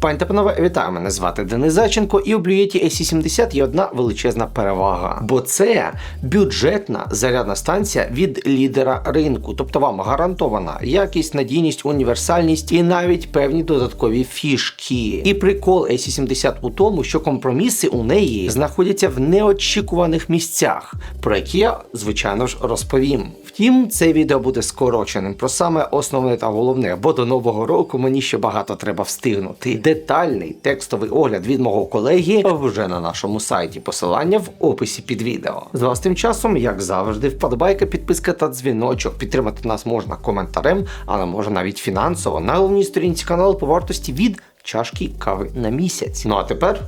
Пані та панове, вітаю! Мене звати Денис Заченко, і у Блюєті AC70 є одна величезна перевага, бо це бюджетна зарядна станція від лідера ринку. Тобто вам гарантована якість, надійність, універсальність і навіть певні додаткові фішки. І прикол AC70 у тому, що компроміси у неї знаходяться в неочікуваних місцях, про які я звичайно ж розповім. Втім, це відео буде скороченим про саме основне та головне, бо до нового року мені ще багато треба встигнути. Детальний текстовий огляд від мого колеги вже на нашому сайті. Посилання в описі під відео. З вас тим часом, як завжди, вподобайка, підписка та дзвіночок. Підтримати нас можна коментарем, але можна навіть фінансово на головній сторінці каналу по вартості від чашки кави на місяць. Ну а тепер.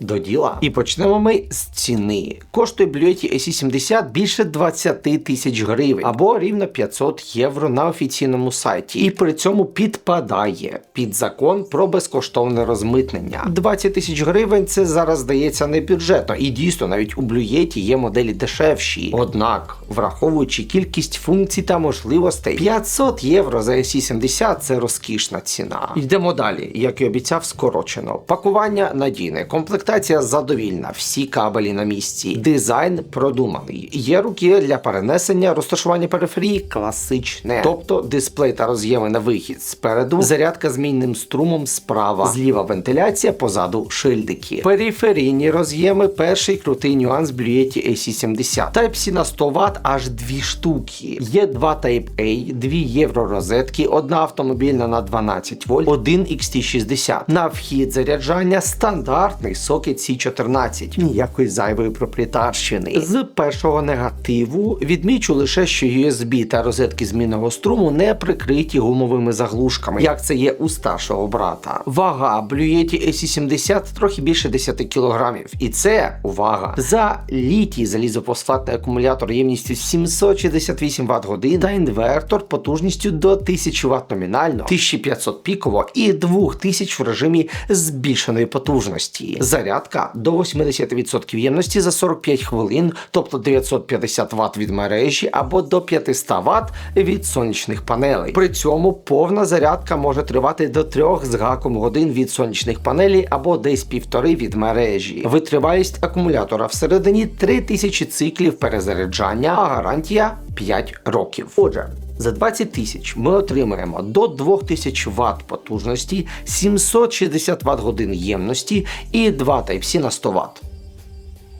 До діла. І почнемо ми з ціни. Коштує Bluetti AC70 більше 20 тисяч гривень або рівно 500 євро на офіційному сайті. І при цьому підпадає під закон про безкоштовне розмитнення. 20 тисяч гривень це зараз здається не бюджетно. І дійсно навіть у Bluetti є моделі дешевші. Однак, враховуючи кількість функцій та можливостей, 500 євро за AC70 це розкішна ціна. Йдемо далі, як і обіцяв, скорочено. Пакування надійне, комплектація задовільна, всі кабелі на місці, дизайн продуманий. Є руки для перенесення, розташування периферії класичне, тобто дисплей та роз'єми на вихід спереду, зарядка з мінним струмом справа, зліва вентиляція, позаду шильдики. Периферійні роз'єми перший крутий нюанс Bluetti AC70. Type-C на 100 Вт аж дві штуки. Є два Type-A, дві євро розетки, одна автомобільна на 12 вольт, один XT60. На вхід заряджання стандартний сокет C14. Ніякої зайвої проприєтарщини. З першого негативу відмічу лише, що USB та розетки змінного струму не прикриті гумовими заглушками, як це є у старшого брата. Вага Bluetti AC70 трохи більше 10 кг. І це увага за літій залізофосфатний акумулятор ємністю 768 Вт годин та інвертор потужністю до 1000 Вт номінально, 1500 піково і 2000 в режимі збільшеної потужності. Зарядка до 80% ємності за 45 хвилин, тобто 950 Вт від мережі або до 500 Вт від сонячних панелей. При цьому повна зарядка може тривати до 3 з гаком годин від сонячних панелей або десь півтори від мережі. Витривалість акумулятора всередині 3000 циклів перезаряджання, а гарантія 5 років. Отже. За 20 тисяч ми отримаємо до 2000 Вт потужності, 760 Вт годин ємності і 2 Type-C на 100 Вт.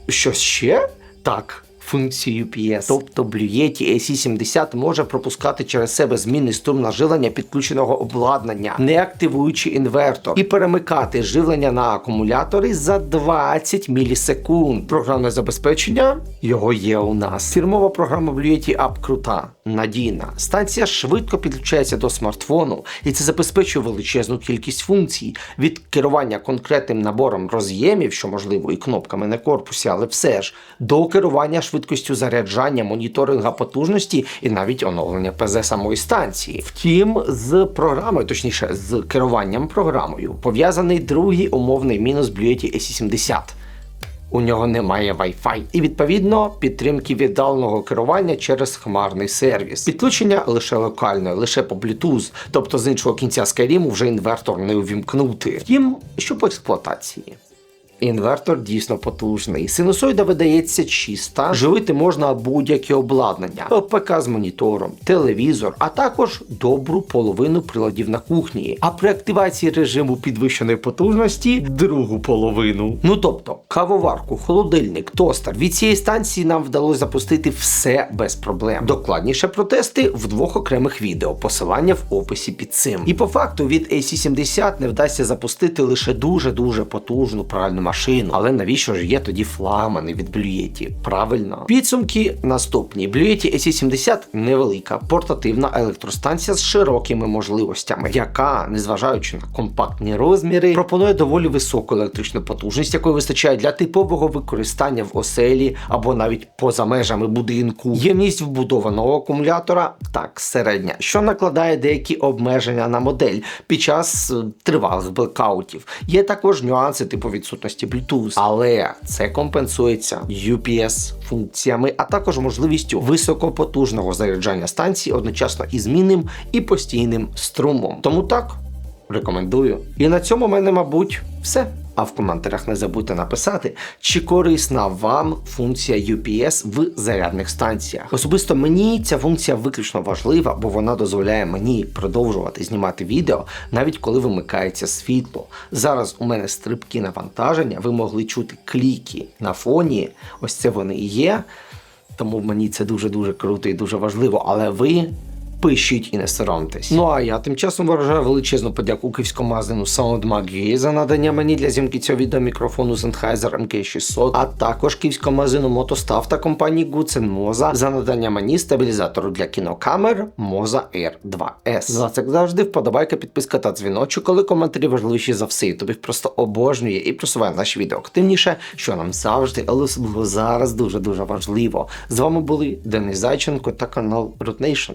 Щось ще? Так. Функцію UPS. Тобто Bluetti AC70 може пропускати через себе змінний струм на живлення підключеного обладнання, не активуючи інвертор, і перемикати живлення на акумулятори за 20 мілісекунд. Програмне забезпечення його є у нас. Фірмова програма Bluetti App крута, надійна. Станція швидко підключається до смартфону, і це забезпечує величезну кількість функцій від керування конкретним набором роз'ємів, що можливо і кнопками на корпусі, але все ж до керування швидкістю заряджання, моніторинга потужності і навіть оновлення ПЗ самої станції. Втім, з програмою, точніше, з керуванням програмою, пов'язаний другий умовний мінус Bluetti AC70. У нього немає Wi-Fi і відповідно підтримки віддаленого керування через хмарний сервіс. Підключення лише локальне, лише по Bluetooth, тобто з іншого кінця Skyrim вже інвертор не увімкнути. Втім, що по експлуатації. Інвертор дійсно потужний. Синусоїда видається чиста, живити можна будь-яке обладнання, ПК з монітором, телевізор, а також добру половину приладів на кухні. А при активації режиму підвищеної потужності другу половину. Ну тобто, кавоварку, холодильник, тостер. Від цієї станції нам вдалося запустити все без проблем. Докладніше про тести в двох окремих відео. Посилання в описі під цим. І по факту від AC70 не вдасться запустити лише дуже дуже потужну пральну машину. Але навіщо ж є тоді флагмани від Bluetti? Правильно. Підсумки наступні. Bluetti AC70 невелика портативна електростанція з широкими можливостями, яка, незважаючи на компактні розміри, пропонує доволі високу електричну потужність, якої вистачає для типового використання в оселі або навіть поза межами будинку. Ємність вбудованого акумулятора так середня, що накладає деякі обмеження на модель під час е, тривалих блекаутів. Є також нюанси типу відсутності Bluetooth, але це компенсується UPS функціями, а також можливістю високопотужного заряджання станції одночасно із змінним і постійним струмом. Тому так. рекомендую. І на цьому в мене, мабуть, все. А в коментарях не забудьте написати, чи корисна вам функція UPS в зарядних станціях. Особисто мені ця функція виключно важлива, бо вона дозволяє мені продовжувати знімати відео, навіть коли вимикається світло. Зараз у мене стрибки навантаження, ви могли чути кліки на фоні. Ось це вони і є. Тому мені це дуже дуже круто і дуже важливо. Але ви пишіть і не соромтесь. Ну а я тим часом виражаю величезну подяку київському магазину SoundMag за надання мені для зйомки цього відео мікрофону Sennheiser MK600, а також київському магазину Мотостав та компанії Goodsen Moza за надання мені стабілізатору для кінокамер Moza Air 2S. За це завжди вподобайка, підписка та дзвіночок, коли коментарі важливіші за все. Тобі просто обожнює і просуває наші відео активніше, що нам завжди, але особливо зараз дуже дуже важливо. З вами були Денис Зайченко та канал Root Nation.